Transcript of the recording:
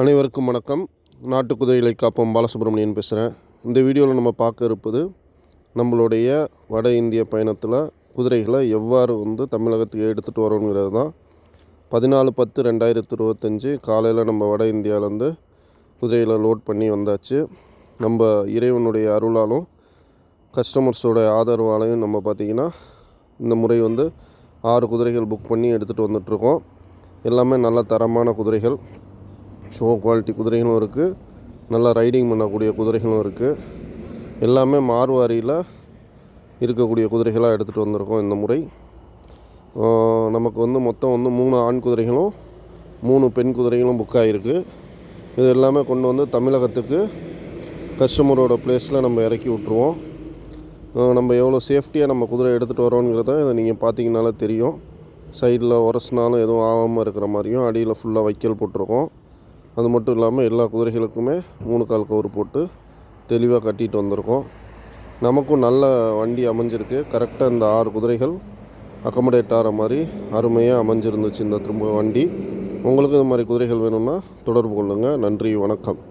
அனைவருக்கும் வணக்கம். நாட்டு குதிரைகளை காப்போம். பாலசுப்ரமணியன் பேசுகிறேன் இந்த வீடியோவில் நம்ம பார்க்க இருப்பது நம்மளுடைய வட இந்திய பயணத்தில் குதிரைகளை எவ்வாறு வந்து தமிழகத்துக்கு எடுத்துகிட்டு வரோங்கிறது தான். பதினாலு பத்து ரெண்டாயிரத்து இருபத்தஞ்சி காலையில் நம்ம வட இந்தியாவிலேருந்து குதிரைகளை லோட் பண்ணி வந்தாச்சு. நம்ம இறைவனுடைய அருளாலும் கஸ்டமர்ஸோட ஆதரவாலையும் நம்ம பார்த்திங்கன்னா இந்த முறை வந்து ஆறு குதிரைகள் புக் பண்ணி எடுத்துகிட்டு வந்துட்ருக்கோம் எல்லாமே நல்ல தரமான குதிரைகள். ஷோ குவாலிட்டி குதிரைகளும் இருக்குது நல்லா ரைடிங் பண்ணக்கூடிய குதிரைகளும் இருக்குது எல்லாமே மார்வாரியில் இருக்கக்கூடிய குதிரைகளாக எடுத்துகிட்டு வந்திருக்கோம் இந்த முறை. நமக்கு வந்து மொத்தம் வந்து மூணு ஆண் குதிரைகளும் மூணு பெண் குதிரைகளும் புக் ஆகிருக்கு இது எல்லாமே கொண்டு வந்து தமிழகத்துக்கு கஸ்டமரோட பிளேஸில் நம்ம இறக்கி விட்ருவோம் நம்ம எவ்வளோ சேஃப்டியாக நம்ம குதிரை எடுத்துகிட்டு வரோங்கிறத இதை நீங்கள் பார்த்தீங்கனாலே தெரியும். சைடில் உரசினாலும் எதுவும் ஆகாமல் இருக்கிற மாதிரியும் அடியில் ஃபுல்லாக வைக்கல் போட்டிருக்கோம். அது மட்டும் இல்லாமல் எல்லா குதிரைகளுக்குமே மூணு கால் கவர் போட்டு தெளிவாக கட்டிட்டு வந்திருக்கோம். நமக்கும் நல்ல வண்டி அமைஞ்சிருக்கு. கரெக்டாக இந்த ஆறு குதிரைகள் அக்கமடேட் ஆகிற மாதிரி அருமையாக அமைஞ்சிருந்துச்சு இந்த திரும்ப வண்டி. உங்களுக்கு இந்த மாதிரி குதிரைகள் வேணும்னா தொடர்பு கொள்ளுங்கள் நன்றி வணக்கம்.